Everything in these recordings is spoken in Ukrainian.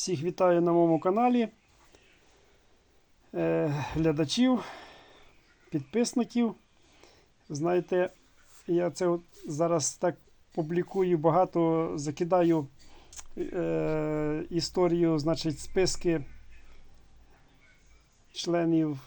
Всіх вітаю на моєму каналі. Е, глядачів, підписників. Знаєте, я це зараз так публікую, багато закидаю е, історію, значить, списки членів,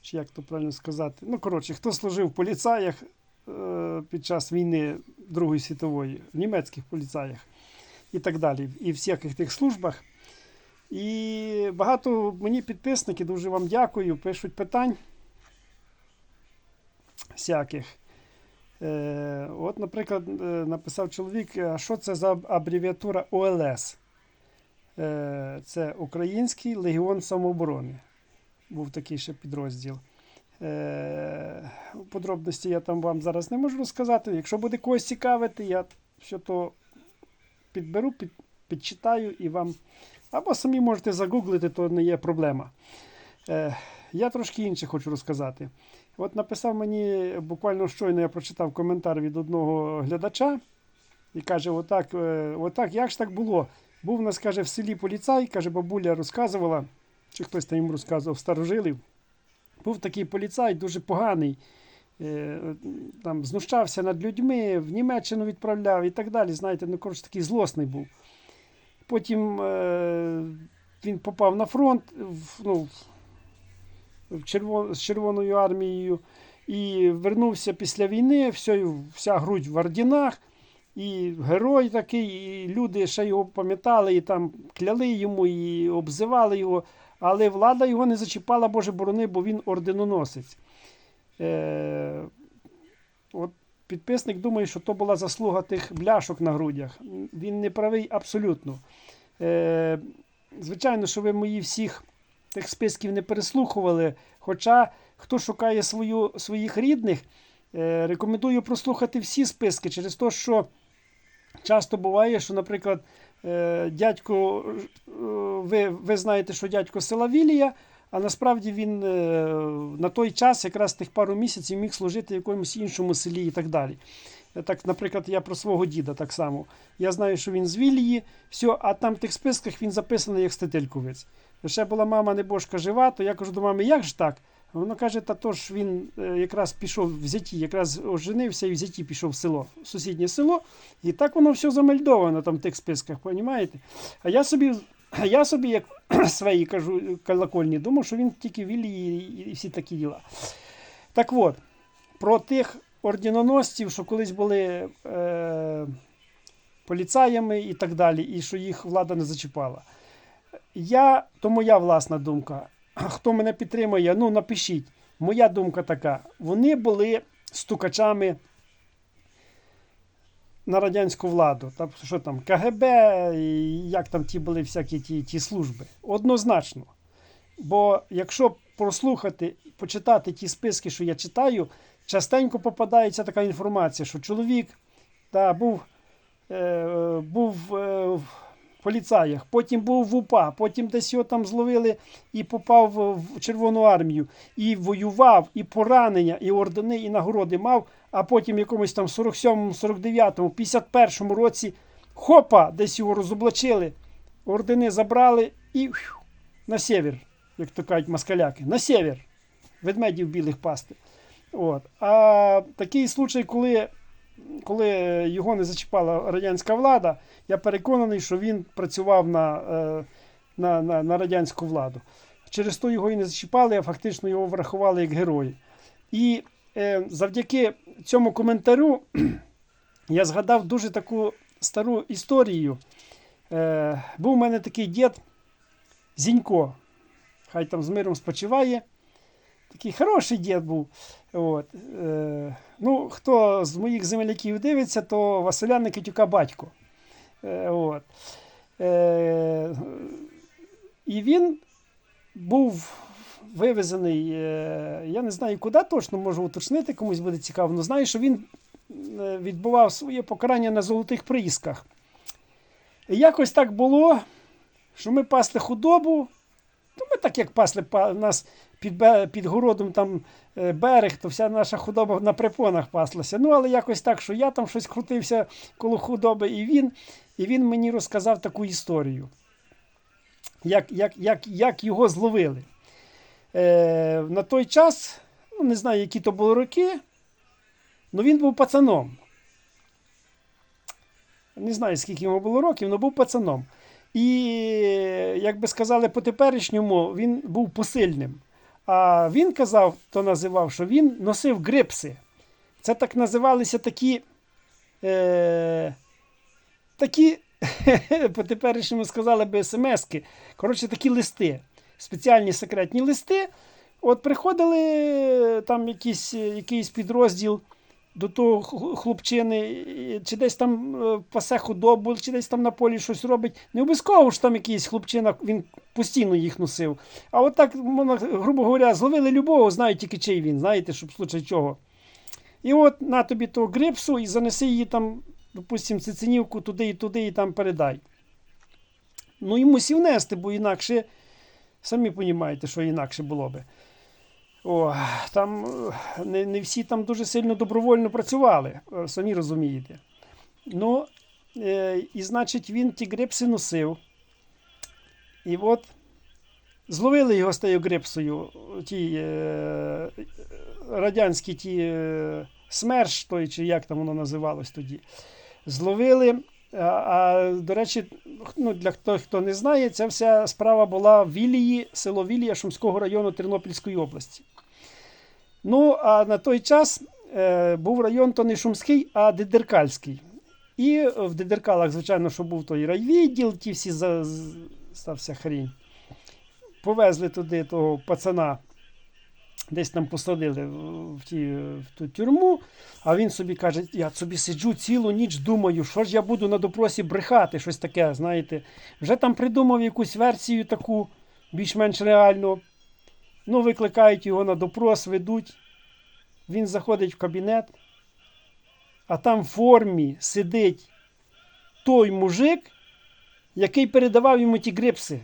чи як то правильно сказати. Ну, коротше, хто служив в поліцаях е, під час війни Другої світової, в німецьких поліцаях і так далі, і в всяких тих службах. І багато мені підписники, дуже вам дякую, пишуть питань всяких. Е, от, наприклад, е, написав чоловік, а що це за абревіатура ОЛС? Е, це Український Легіон самооборони. Був такий ще підрозділ. Е, подробності я там вам зараз не можу розказати. Якщо буде когось цікавити, я все то підберу, під, підчитаю і вам. Або самі можете загуглити, то не є проблема. Е, я трошки інше хочу розказати. От написав мені буквально щойно я прочитав коментар від одного глядача і каже: отак, е, отак, як ж так було? Був у нас, каже, в селі поліцай, каже, бабуля розказувала, чи хтось там йому розказував старожилів. Був такий поліцай, дуже поганий. Е, там знущався над людьми, в Німеччину відправляв і так далі. Знаєте, ну коротше такий злосний був. Потім е, він попав на фронт в, ну, в червон, з Червоною армією і вернувся після війни, все, вся грудь в орденах. І герой такий, і люди ще його пам'ятали, і там кляли йому, і обзивали його. Але влада його не зачіпала, Боже борони, бо він орденоносець. Е, от Підписник думає, що то була заслуга тих бляшок на грудях. Він не правий абсолютно. Е, Звичайно, що ви мої всіх тих списків не переслухували. Хоча, хто шукає свою, своїх рідних, е, рекомендую прослухати всі списки через те, що часто буває, що, наприклад, е, дядько, е, ви, ви знаєте, що дядько села Вілія. А насправді він е, на той час, якраз тих пару місяців, міг служити в якомусь іншому селі і так далі. Так, Наприклад, я про свого діда так само. Я знаю, що він з Вілії, все, а там в тих списках він записаний як стетельковець. Ще була мама небожка жива, то я кажу до мами, як ж так? Вона каже, та то ж він е, якраз пішов в зяті, якраз оженився і в зяті пішов в село, в сусіднє село. І так воно все замельдовано там в тих списках, розумієте? А я собі я собі, як свої кажу, колокольні, думав, що він тільки вілії і всі такі діла. Так от, про тих орденоносців, що колись були е, поліцаями і так далі, і що їх влада не зачіпала. Я, То моя власна думка. Хто мене підтримує, ну напишіть. Моя думка така: вони були стукачами на радянську владу. Там, що там, КГБ, і як там ті були всякі ті, ті служби. Однозначно. Бо якщо прослухати, почитати ті списки, що я читаю, частенько попадається така інформація, що чоловік та, був е, був е, в поліцаях, потім був в УПА, потім десь його там зловили і попав в Червону армію, і воював, і поранення, і ордени, і нагороди мав, а потім якомусь там 47-му, 49-му, 51-му році хопа, десь його розоблачили, ордени забрали і фью, на север, як то кажуть москаляки, на север. Ведмедів білих пасти. От. А такий случай, коли коли його не зачіпала радянська влада, я переконаний, що він працював на е, на, на, на радянську владу. Через то його і не зачіпали, а фактично його врахували як герої. І завдяки цьому коментарю я згадав дуже таку стару історію. Е, Був у мене такий дід Зінько. Хай там з миром спочиває. Такий хороший дід був. От. Е, ну, Хто з моїх земляків дивиться, то Василя Никитюка батько. Е, от. Е, І він був вивезений, е, я не знаю, куди точно можу уточнити, комусь буде цікаво, але знаю, що він е, відбував своє покарання на золотих приїзках. І якось так було, що ми пасли худобу. Ну, ми так як пасли нас під під городом там е, берег, то вся наша худоба на припонах паслася. Ну, але якось так, що я там щось крутився коло худоби, і він, і він мені розказав таку історію. як, як, як, як його зловили. Е, на той час, ну, не знаю, які то були роки, але він був пацаном. Не знаю, скільки йому було років, але був пацаном. І, як би сказали, по теперішньому він був посильним. А він казав, то називав, що він носив грипси. Це так називалися такі. Е, такі, по теперішньому сказали би смски. Коротше, такі листи. Спеціальні секретні листи. От приходили там якийсь, якийсь підрозділ до того хлопчини, чи десь там е, пасе худобу, чи десь там на полі щось робить. Не обов'язково ж там якийсь хлопчина, він постійно їх носив. А от так, грубо говоря, зловили любого, знають тільки чий він, знаєте, щоб в случай чого. І от на тобі того грипсу і занеси її там, допустим, цицинівку туди і туди, і там передай. Ну і мусів нести, бо інакше, самі розумієте, що інакше було би. О, там е, не, не всі там дуже сильно добровольно працювали, е, самі розумієте. Ну, е, і значить, він ті грипси носив. І от зловили його з тією грипсою, ті е, радянські ті е, СМЕРШ, той, чи як там воно називалось тоді. Зловили. А, а до речі, ну, для хто, хто не знає, ця вся справа була в Вілії, село Вілія Шумського району Тернопільської області. Ну, а на той час е, був район то не Шумський, а Дедеркальський. І в Дедеркалах, звичайно, що був той райвідділ, ті всі за, стався хрінь. Повезли туди того пацана, десь там посадили в, ті, в ту тюрму, а він собі каже: я собі сиджу цілу ніч, думаю, що ж я буду на допросі брехати, щось таке, знаєте. Вже там придумав якусь версію таку, більш-менш реальну. Ну, викликають його на допрос, ведуть. Він заходить в кабінет, а там в формі сидить той мужик, який передавав йому ті грипси.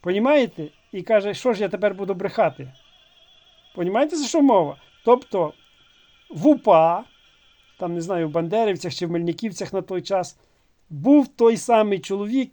Понімаєте? І каже, що ж я тепер буду брехати? Понімаєте, за що мова? Тобто в УПА, там не знаю, в Бандерівцях чи в Мельниківцях на той час, був той самий чоловік,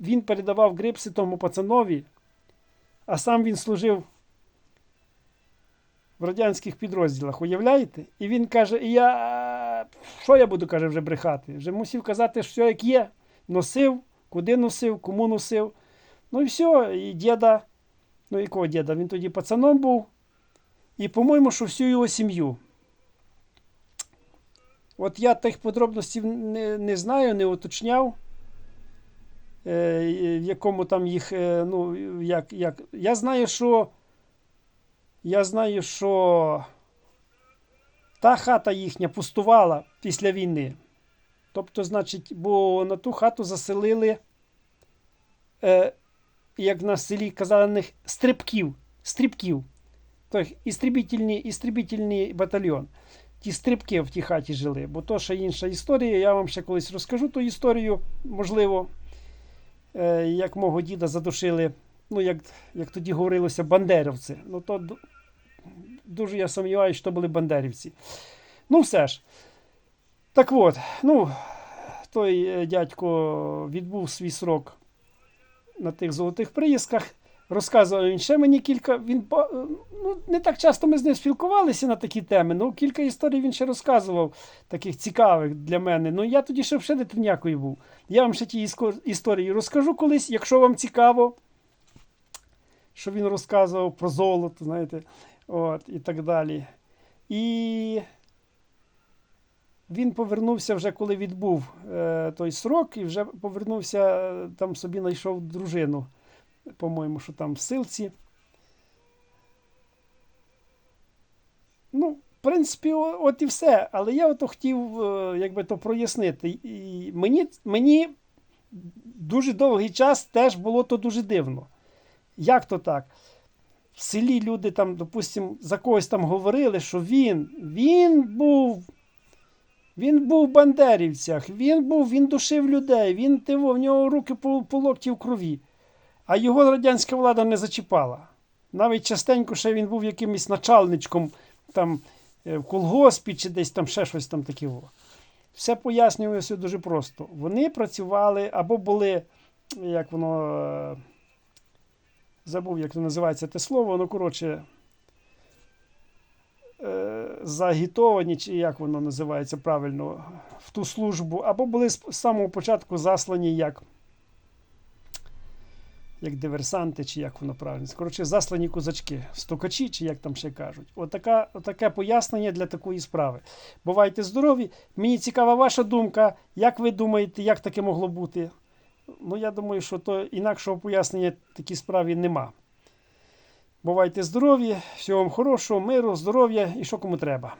він передавав грипси тому пацанові, а сам він служив в радянських підрозділах, уявляєте? І він каже: «І я що я буду каже, вже брехати? Вже мусив казати, що як є. Носив, куди носив, кому носив. Ну і все, і діда, ну якого діда? Він тоді пацаном був. І, по-моєму, що всю його сім'ю. От я тих подробностей не, не знаю, не уточняв, е, в якому там їх, е, ну, як, як. Я знаю, що. Я знаю, що та хата їхня пустувала після війни. Тобто, значить, бо на ту хату заселили, е, як на селі казали, стрибків. стрибків. Тобто істребітельний, істребітельний батальйон. Ті стрибки в тій хаті жили, бо то ще інша історія. Я вам ще колись розкажу ту історію, можливо, е, як мого діда задушили, ну, як, як тоді говорилося, бандерівці. Ну, то дуже я сумніваюся, що були бандерівці. Ну, все ж. Так от, ну, той е, дядько відбув свій срок на тих золотих приїздках. Розказував він ще мені кілька. Він ну, не так часто ми з ним спілкувалися на такі теми. Ну, кілька історій він ще розказував, таких цікавих для мене. Ну, я тоді ще взагалі дитинякою був. Я вам ще ті історії розкажу колись, якщо вам цікаво, що він розказував про золото, знаєте, от, і так далі. І він повернувся вже, коли відбув е, той срок, і вже повернувся, е, там собі знайшов дружину по-моєму, що там в силці. Ну, в принципі, от і все. Але я ото хотів е, якби то прояснити. І мені, мені дуже довгий час теж було то дуже дивно. Як то так? В селі люди там, допустимо, за когось там говорили, що він, він був. Він був в бандерівцях, він був, він душив людей, він тиво, в нього руки по, по локті в крові. А його радянська влада не зачіпала. Навіть частенько ще він був якимось начальничком там е, в колгоспі чи десь там ще щось там таке. Все пояснювалося дуже просто. Вони працювали або були як воно. е, Забув, як воно називається те слово, ну, коротше. е, Загітовані, чи як воно називається правильно, в ту службу, або були з з самого початку заслані як, як диверсанти, чи як воно правильно. Коротше, заслані козачки, стукачі, чи як там ще кажуть. Отака, отаке пояснення для такої справи. Бувайте здорові. Мені цікава ваша думка. Як ви думаєте, як таке могло бути? Ну, я думаю, що то інакшого пояснення такій справі нема. Бувайте здорові, всього вам хорошого, миру, здоров'я і що кому треба.